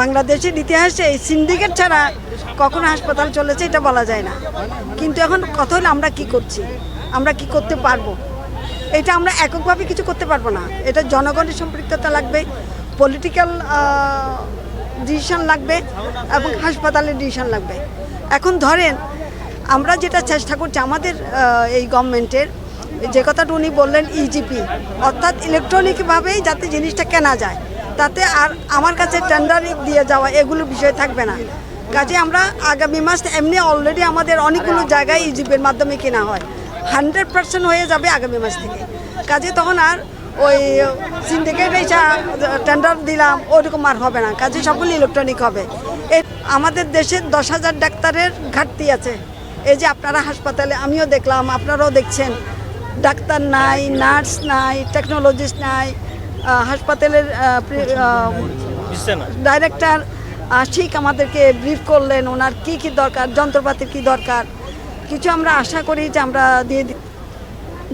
বাংলাদেশের ইতিহাসে এই সিন্ডিকেট ছাড়া কখনো হাসপাতাল চলেছে এটা বলা যায় না। কিন্তু এখন কথা হলো আমরা কি করছি? আমরা কি করতে পারব? এটা আমরা এককভাবে কিছু করতে পারব না। এটা জনগণের সম্পৃক্ততা লাগবে পলিটিক্যাল ডিসিশন লাগবে এবং হাসপাতালের ডিসিশন লাগবে। এখন ধরেন, আমরা যেটা চেষ্টা করছি, আমাদের এই গভর্নমেন্টের যে কথাটা উনি বললেন ইজিপি অর্থাৎ ইলেকট্রনিকভাবেই যাতে জিনিসটা কেনা যায়। তাতে আর আমার কাছে টেন্ডার দিয়ে যাওয়া, এগুলো বিষয় থাকবে না। কাজে আমরা আগামী মাস এমনি অলরেডি আমাদের অনেকগুলো জায়গায় ইজিপির মাধ্যমে কেনা হয়। হান্ড্রেড পার্সেন্ট হয়ে যাবে আগামী মাস থেকে। কাজে তখন আর ওই সিন্ডিকেট এসা টেন্ডার দিলাম, ওরকম আর হবে না। কাজে সবগুলো ইলেকট্রনিক হবে। আমাদের দেশে দশ হাজার ডাক্তারের ঘাটতি আছে। এই যে আপনারা হাসপাতালে, আমিও দেখলাম, আপনারাও দেখছেন। ডাক্তার নাই, নার্স নাই টেকনোলজিস্ট নাই। হাসপাতালের ডাইরেক্টর ঠিক আমাদেরকে ব্রিফ করলেন ওনার কি কি দরকার যন্ত্রপাতির কি দরকার কিছু আমরা আশা করি যে আমরা দিয়ে দি-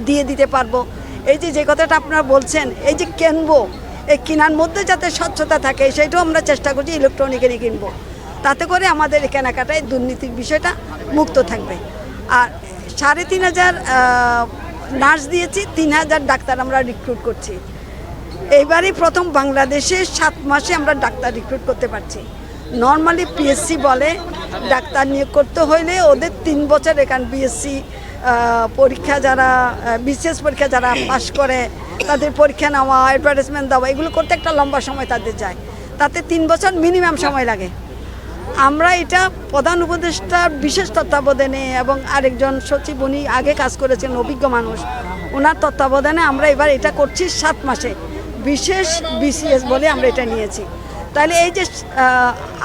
দিয়ে দিতে পারব। এই যে যে কথাটা আপনারা বলছেন এই যে কিনবো এই কেনার মধ্যে যাতে স্বচ্ছতা থাকে সেটাও আমরা চেষ্টা করছি ইলেকট্রনিকেরই কিনবো। তাতে করে আমাদের এই কেনাকাটায় দুর্নীতির বিষয়টা মুক্ত থাকবে। আর সাড়ে তিন হাজার নার্স দিয়েছি তিন হাজার ডাক্তার আমরা রিক্রুট করছি। এইবারই প্রথম বাংলাদেশে সাত মাসে আমরা ডাক্তার রিক্রুট করতে পারছি। নর্মালি পিএসসি বলে, ডাক্তার নিয়োগ করতে হইলে ওদের তিন বছর এখান বিএসসি পরীক্ষা যারা বিসিএস পরীক্ষা যারা পাশ করে, তাদের পরীক্ষা নেওয়া অ্যাডভার্টাইজমেন্ট দেওয়া, এগুলো করতে একটা লম্বা সময় তাদের যায়। তাতে তিন বছর মিনিমাম সময় লাগে। আমরা এটা প্রধান উপদেষ্টার বিশেষ তত্ত্বাবধানে এবং আরেকজন সচিব উনি আগে কাজ করেছেন, অভিজ্ঞ মানুষ, ওনার তত্ত্বাবধানে আমরা এবার এটা করছি সাত মাসে। বিশেষ বিসিএস বলে আমরা এটা নিয়েছি। তাহলে এই যে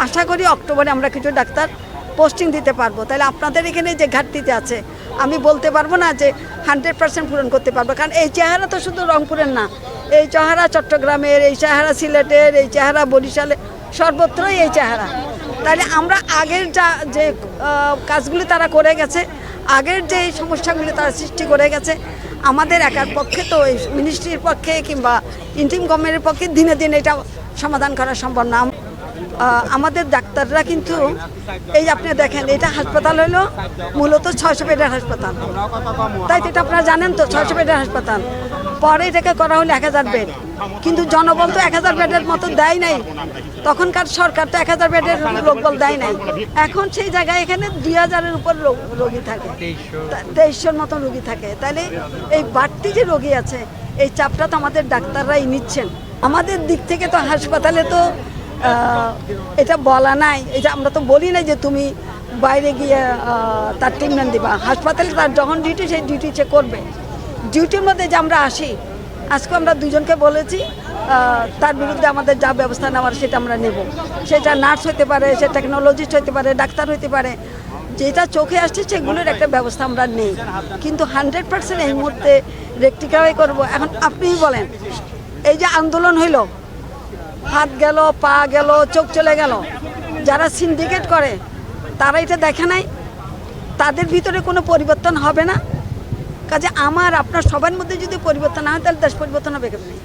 আশা করি অক্টোবরে আমরা কিছু ডাক্তার পোস্টিং দিতে পারব। তাহলে আপনাদের এখানে যে ঘাটতিতে আছে, আমি বলতে পারব না যে হান্ড্রেড পার্সেন্ট পূরণ করতে পারব। কারণ এই চেহারা তো শুধু রংপুরের না, এই চেহারা চট্টগ্রামের, এই চেহারা সিলেটের, এই চেহারা বরিশালের সর্বত্রই এই চেহারা। তাহলে আমরা আগের যা, যে কাজগুলি তারা করে গেছে, আগের যে সমস্যাগুলি তারা সৃষ্টি করে গেছে আমাদের একার পক্ষে তো ওই মিনিস্ট্রির পক্ষে কিংবা ইন্টিম গভর্নমেন্টের পক্ষে দিনে দিনে এটা সমাধান করা সম্ভব না। আমাদের ডাক্তাররা কিন্তু এই আপনি দেখেন, এটা হাসপাতাল হলো মূলত ছয়শো বেডের হাসপাতাল। তাই তো এটা আপনারা জানেন তো, ছয়শো বেডের হাসপাতাল। পরে এটাকে করা হলো এক হাজার বেড। কিন্তু জনবল তো এক হাজার বেডের মতো দেয় নাই। তখনকার সরকার তো এক হাজার বেডের লোকবল দেয় নাই। এখন সেই জায়গায় এখানে দুই হাজারের উপর রোগী থাকে। তেইশশোর মতো রোগী থাকে। তাহলে এই বাড়তি যে রোগী আছে, এই চাপটা তো আমাদের ডাক্তাররাই নিচ্ছেন। আমাদের দিক থেকে তো হাসপাতালে তো এটা বলা নাই। এটা আমরা তো বলি না যে তুমি বাইরে গিয়ে তার ট্রিটমেন্ট দিবা। হাসপাতালে তার যখন ডিউটি সেই ডিউটি সে করবে। ডিউটির মধ্যে যে আমরা আসি, আজকে আমরা দুজনকে বলেছি তার বিরুদ্ধে আমাদের যা ব্যবস্থা নেওয়ার সেটা আমরা নেব। সেটা নার্স হতে পারে, সে টেকনোলজিস্ট হতে পারে, ডাক্তার হতে পারে, যেটা চোখে আসছে সেগুলোর একটা ব্যবস্থা আমরা নেই। কিন্তু হান্ড্রেড পার্সেন্ট এই মুহূর্তে রেক্টিফাই করব। এখন আপনিই বলেন, এই যে আন্দোলন হইল, হাত গেল, পা গেল, চোখ চলে গেল, যারা সিন্ডিকেট করে, তারা এটা দেখে নাই? তাদের ভিতরে কোনো পরিবর্তন হবে না? কাজে আমার আপনার সবার মধ্যে যদি পরিবর্তন হয় তাহলে দেশ পরিবর্তন হবে কেমনি?